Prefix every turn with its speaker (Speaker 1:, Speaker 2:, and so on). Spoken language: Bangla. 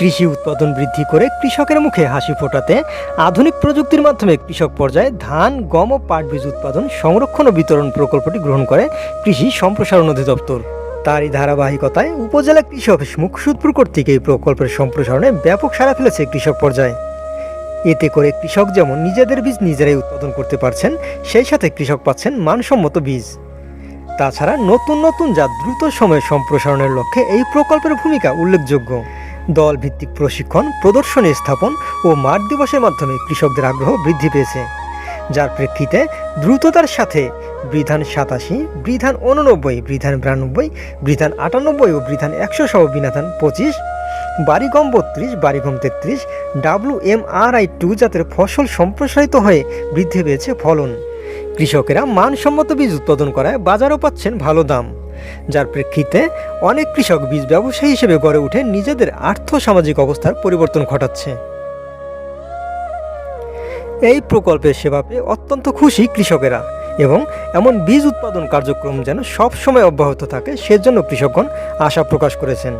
Speaker 1: কৃষি উৎপাদন বৃদ্ধি করে কৃষকের মুখে হাসি ফোটাতে আধুনিক প্রযুক্তির মাধ্যমে কৃষক পর্যায়ে ধান, গম ও পাট বীজ উৎপাদন, সংরক্ষণ ও বিতরণ প্রকল্পটি গ্রহণ করে কৃষি সম্প্রসারণ অধিদপ্তর। তারই ধারাবাহিকতায় উপজেলা কৃষি অফিস মুখসুদপুর কর্তৃক এই প্রকল্পের সম্প্রসারণে ব্যাপক সাড়া ফেলেছে কৃষক পর্যায়ে। এতে করে কৃষক যেমন নিজেদের বীজ নিজেরাই উৎপাদন করতে পারছেন, সেই সাথে কৃষক পাচ্ছেন মানসম্মত বীজ। তাছাড়া নতুন নতুন যা দ্রুত সময়ে সম্প্রসারণের লক্ষ্যে এই প্রকল্পের ভূমিকা উল্লেখযোগ্য। দল ভিত্তিক প্রশিক্ষণ, প্রদর্শনী স্থাপন ও মাঠ দিবসের মাধ্যমে কৃষকদের আগ্রহ বৃদ্ধি পেয়েছে। যার প্রেক্ষিতে দ্রুততার সাথে বৃধান সাতাশি, বৃধান উননব্বই, বৃধান বিরানব্বই, বৃধান আটানব্বই ও বৃধান একশো সহ বিনাধান পঁচিশ, বাড়িগম বত্রিশ, বাড়িগম তেত্রিশ W M R I two জাতের ফসল সম্প্রসারিত হয়ে বৃদ্ধি পেয়েছে ফলন। কৃষকেরা মানসম্মত বীজ উৎপাদন করায় বাজারও পাচ্ছেন ভালো দাম। যার প্রেক্ষিতে অনেক কৃষক বীজ ব্যবসায়ী হিসেবে গড়ে উঠে নিজেদের আর্থ সামাজিক অবস্থার পরিবর্তন ঘটাচ্ছে। এই প্রকল্পের সেবা পেয়ে অত্যন্ত খুশি কৃষকেরা এবং এমন বীজ উৎপাদন কার্যক্রম যেন সবসময় অব্যাহত থাকে সেজন্য কৃষকগণ আশা প্রকাশ করেছেন।